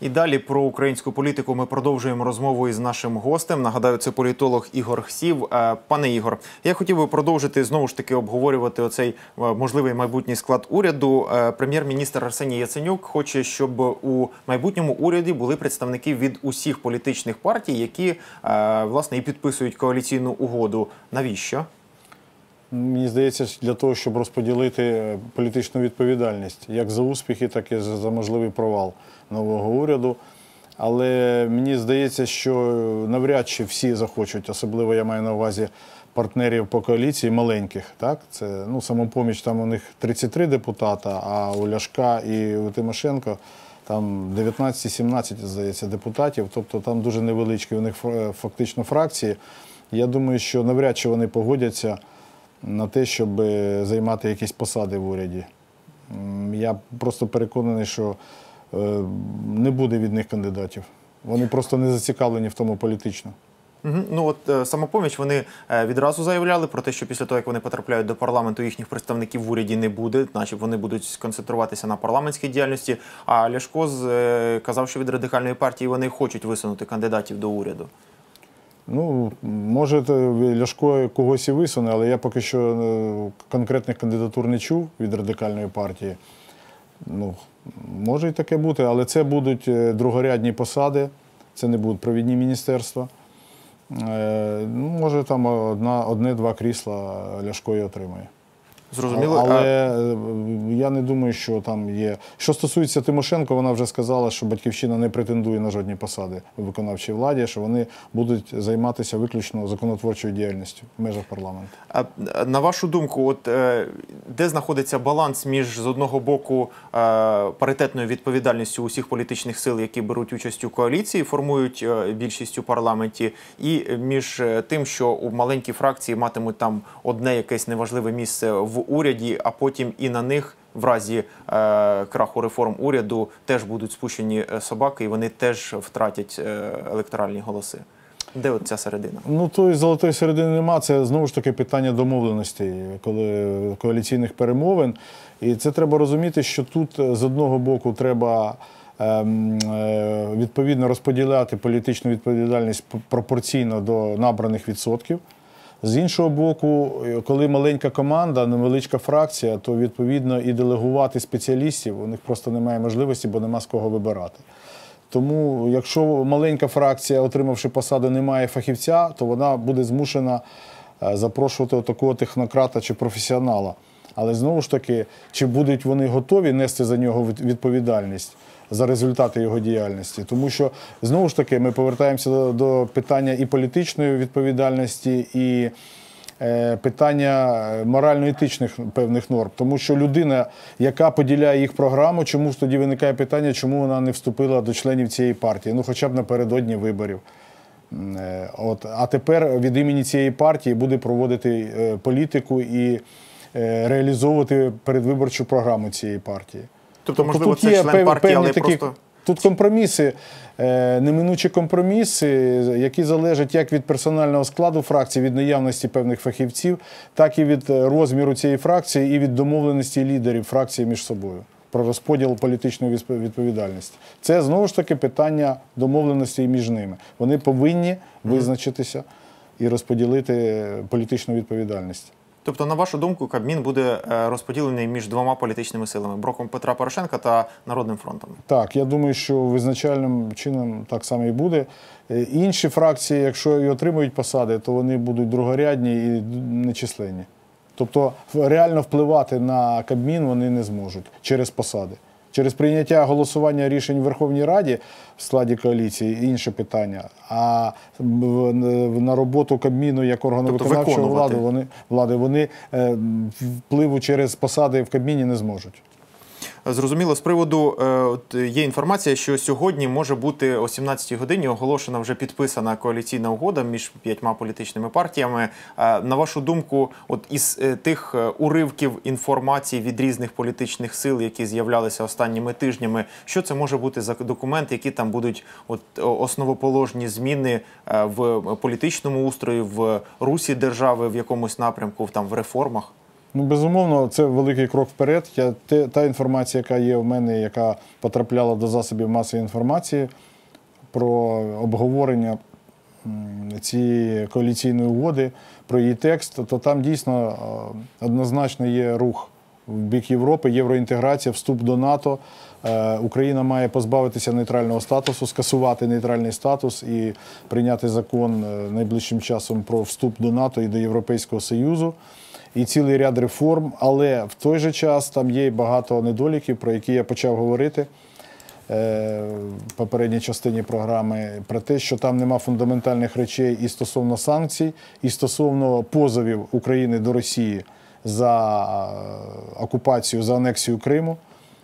І далі про українську політику ми продовжуємо розмову із нашим гостем. Нагадаю, це політолог Ігор Хсів. Е, Пане Ігор, я хотів би продовжити знову ж таки обговорювати оцей е, можливий майбутній склад уряду. Е, Прем'єр-міністр Арсеній Яценюк хоче, щоб у майбутньому уряді були представники від усіх політичних партій, які власне і підписують коаліційну угоду. Навіщо? Мені здається, для того, щоб розподілити е, політичну відповідальність як за успіхи, так і за можливий провал нового уряду. Але мені здається, що навряд чи всі захочуть, особливо я маю на увазі партнерів по коаліції маленьких. Так, це ну самопоміч. Там у них 33 депутата, а у Ляшка і у Тимошенко там 19-17, здається, депутатів. Тобто там дуже невеличкі у них фактично фракції. Я думаю, що навряд чи вони погодяться на те, щоб е, займати якісь посади в уряді. Я просто переконаний, що е, не буде від них кандидатів. Вони просто не зацікавлені в тому політично. Ну от е, самопоміч вони відразу заявляли про те, що після того, як вони потрапляють до парламенту, їхніх представників в уряді не буде, значить вони будуть сконцентруватися на парламентській діяльності. А Ляшко казав, що від радикальної партії вони хочуть висунути кандидатів до уряду. Ну, може, Ляшко когось і висуне, але я поки що е, конкретних кандидатур не чув від радикальної партії. Ну, може і таке бути, але це будуть е, другорядні посади, це не будуть провідні міністерства. Е, Ну, може, там одне-два крісла Ляшко і отримає. Зрозуміло, Але А- е, я не думаю, що там є. Що стосується Тимошенко, вона вже сказала, що батьківщина не претендує на жодні посади у виконавчій владі, що вони будуть займатися виключно законотворчою діяльністю в межах парламенту. А на вашу думку, от е, де знаходиться баланс між з одного боку е, паритетною відповідальністю усіх політичних сил, які беруть участь у коаліції, формують більшість у парламенті, і між тим, що у маленькі фракції матимуть там одне якесь неважливе місце в уряді, а потім і на них. В разі е, краху реформ уряду теж будуть спущені е, собаки, і вони теж втратять е, електоральні голоси. Де от ця середина? Ну, тої золотої середини нема. Це знову ж таки питання домовленостей, коли коаліційних перемовин. І це треба розуміти, що тут е, з одного боку треба ем, відповідно розподіляти політичну відповідальність пропорційно до набраних відсотків. З іншого боку, е, коли маленька команда, невеличка фракція, то відповідно і делегувати спеціалістів у них просто немає можливості, бо нема з кого вибирати. Тому, якщо маленька фракція, отримавши посаду, не має фахівця, то вона буде змушена е, запрошувати такого технократа чи професіонала. Але знову ж таки, чи будуть вони готові нести за нього відповідальність за результати його діяльності? Тому що знову ж таки ми повертаємося до, до питання і політичної відповідальності, і е, питання е, морально-етичних певних норм. Тому що людина, яка поділяє їх програму, чому ж тоді виникає питання, чому вона не вступила до членів цієї партії? Ну, хоча б напередодні виборів. Е, От, а тепер від імені цієї партії буде проводити е, політику і реалізовувати передвиборчу програму цієї партії. Тобто, можливо, це член пев- партії, певні але такі- просто Тут компроміси, е, неминучі компроміси, які залежать як від персонального складу фракції, від наявності певних фахівців, так і від е, розміру цієї фракції і від домовленості лідерів фракції між собою про розподіл політичної відповідальності. Це знову ж таки питання домовленості між ними. Вони повинні визначитися і розподілити політичну відповідальність. Тобто, на вашу думку, Кабмін буде е, розподілений між двома політичними силами броком Петра Порошенка та Народним фронтом. Так, я думаю, що визначальним чином так само і буде. Е, Інші фракції, якщо і отримують посади, то вони будуть другорядні і нечисленні. Тобто реально впливати на Кабмін вони не зможуть через посади. Через прийняття голосування рішень в Верховній Раді в складі коаліції інше питання. А на роботу Кабміну як органу Тобто виконавчої влади вони влади вони е, впливу через посади в Кабміні не зможуть. Зрозуміло, з приводу е, от є інформація, що сьогодні може бути о 17-й годині оголошена вже підписана коаліційна угода між п'ятьма політичними партіями. Е, на вашу думку, от із е, тих уривків інформації від різних політичних сил, які з'являлися останніми тижнями, що це може бути за документ, які там будуть от основоположні зміни в політичному устрої, в русі держави в якомусь напрямку, там в реформах? Ну, безумовно, це великий крок вперед. Я, те, та інформація, яка є в мене, яка потрапляла до засобів масової інформації про обговорення цієї коаліційної угоди, про її текст, то там дійсно е, однозначно є рух в бік Європи, євроінтеграція, вступ до НАТО. Е, Україна має позбавитися нейтрального статусу, скасувати нейтральний статус і прийняти закон е, найближчим часом про вступ до НАТО і до Європейського Союзу. І цілий ряд реформ, але в той же час там є багато недоліків, про які я почав говорити е, в попередній частині програми, про те, що там нема фундаментальних речей і стосовно санкцій, і стосовно позовів України до Росії за е, окупацію, за анексію Криму.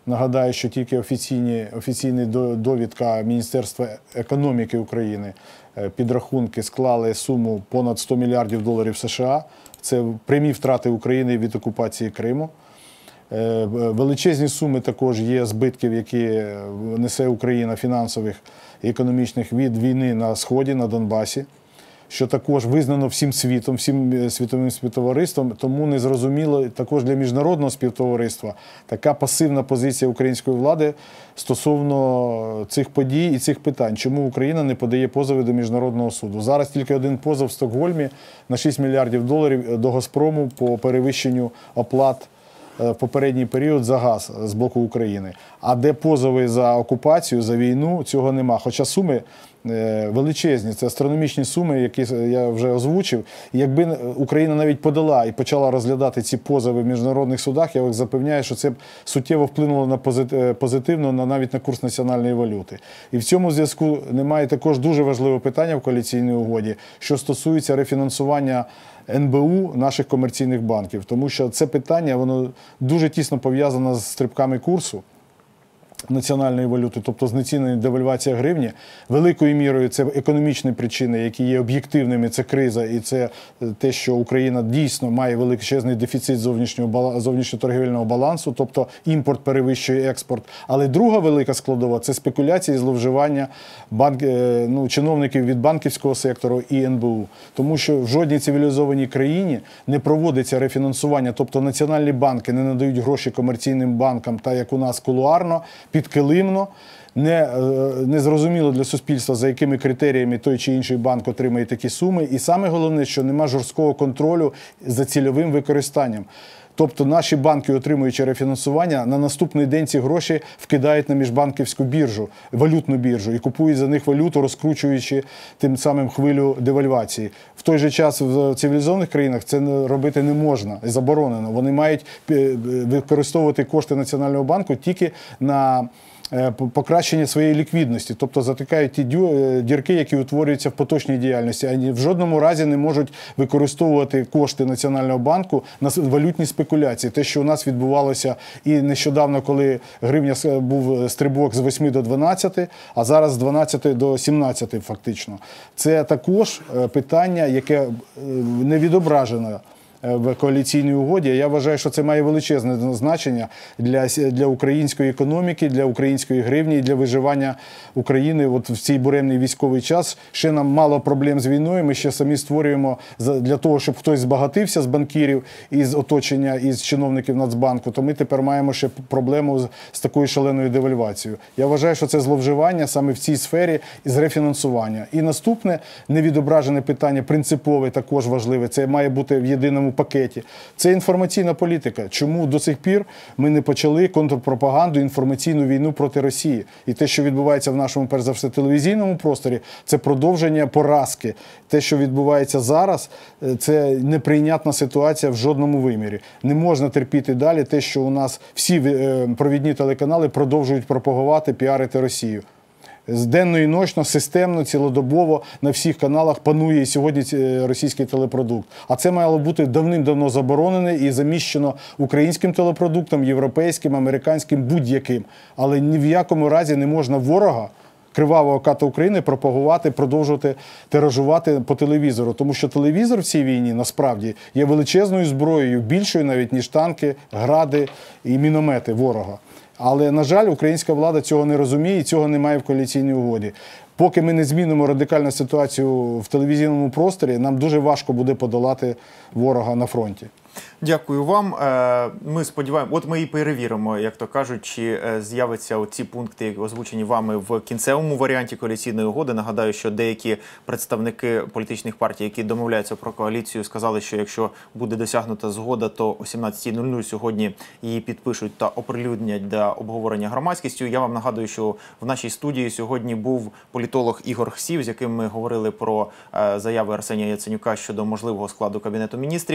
Нагадаю, що тільки офіційні, офіційні довідка Міністерства економіки України е, підрахунки склали суму понад 100 мільярдів доларів США. Це прямі втрати України від окупації Криму. Е, Величезні суми також є збитків, які е, несе Україна фінансових і економічних від війни на сході, на Донбасі, що також визнано всім світом, всім е, світовим співтовариством. Тому не зрозуміло також для міжнародного співтовариства така пасивна позиція української влади стосовно цих подій і цих питань. Чому Україна не подає позови до міжнародного суду? Зараз тільки один позов в Стокгольмі на 6 мільярдів доларів до Газпрому по перевищенню оплат е, в попередній період за газ з боку України. А де позови за окупацію, за війну, цього нема. Хоча суми е, величезні, це астрономічні суми, які я вже озвучив. Якби Україна навіть подала і почала розглядати ці позови в міжнародних судах, я вас запевняю, що це б суттєво вплинуло на е, позитивно на навіть на курс національної валюти. І в цьому зв'язку немає також дуже важливе питання в коаліційній угоді, що стосується рефінансування. НБУ наших комерційних банків, тому що це питання воно дуже тісно пов'язано з стрибками курсу національної валюти, тобто знецінення девальвація гривні, великою мірою це економічні причини, які є об'єктивними. Це криза, і це е, те, що Україна дійсно має величезний дефіцит зовнішнього зовнішньоторгівельного балансу, тобто імпорт перевищує експорт. Але друга велика складова це спекуляції, і зловживання банк, е, ну, чиновників від банківського сектору і НБУ. Тому що в жодній цивілізованій країні не проводиться рефінансування, тобто національні банки не надають гроші комерційним банкам, та як у нас кулуарно, підкилимно. Не, е, не зрозуміло для суспільства, за якими критеріями той чи інший банк отримає такі суми. І саме головне, що нема жорсткого контролю за цільовим використанням. Тобто наші банки, отримуючи рефінансування, на наступний день ці гроші вкидають на міжбанківську біржу, валютну біржу і купують за них валюту, розкручуючи тим самим хвилю девальвації. В той же час в цивілізованих країнах це робити не можна заборонено. Вони мають е, використовувати кошти Національного банку тільки на е, покращення своєї ліквідності, тобто затикають ті е, дірки, які утворюються в поточній діяльності, ані в жодному разі не можуть використовувати кошти Національного банку на валютні спекуляції. Те, що у нас відбувалося і нещодавно, коли гривня був стрибок з 8 до 12, а зараз з 12 до 17 фактично. Це також е, питання, яке е, не відображено е, в коаліційній угоді. Я вважаю, що це має величезне значення для, для української економіки, для української гривні для виживання України от в цей буремний військовий час. Ще нам мало проблем з війною. Ми ще самі створюємо для того, щоб хтось збагатився з банкірів і з оточення і з чиновників Нацбанку. То ми тепер маємо ще проблему з, з такою шаленою девальвацією. Я вважаю, що це зловживання саме в цій сфері із рефінансування. І наступне невідображене питання, принципове, також важливе. Це має бути в єдиному пакеті. Це інформаційна політика. Чому до сих пір ми не почали контрпропаганду, інформаційну війну проти Росії? І те, що відбувається в нашому, перш за все, телевізійному просторі, це продовження поразки. Те, що відбувається зараз, е, це неприйнятна ситуація в жодному вимірі. Не можна терпіти далі те, що у нас всі е, провідні телеканали продовжують пропагувати, піарити Росію. Денно і ночно, системно, цілодобово на всіх каналах панує сьогодні е, російський телепродукт. А це мало бути давним-давно заборонене і заміщено українським телепродуктом, європейським, американським, будь-яким. Але ні в якому разі не можна ворога. Кривавого ката України пропагувати, продовжувати тиражувати по телевізору, тому що телевізор в цій війні насправді є величезною зброєю, більшою навіть ніж танки, гради і міномети ворога. Але на жаль, українська влада цього не розуміє і цього немає в коаліційній угоді. Поки ми не змінимо радикальну ситуацію в телевізійному просторі, нам дуже важко буде подолати ворога на фронті. Дякую вам. Е, Ми сподіваємося, от ми і перевіримо, як то кажуть, чи е, з'являться ці пункти, озвучені вами в кінцевому варіанті коаліційної угоди. Нагадаю, що деякі представники політичних партій, які домовляються про коаліцію, сказали, що якщо буде досягнута згода, то о 17.00 сьогодні її підпишуть та оприлюднять для обговорення громадськістю. Я вам нагадую, що в нашій студії сьогодні був політолог Ігор Хсів, з яким ми говорили про е, заяви Арсенія Яценюка щодо можливого складу кабінету міністрів.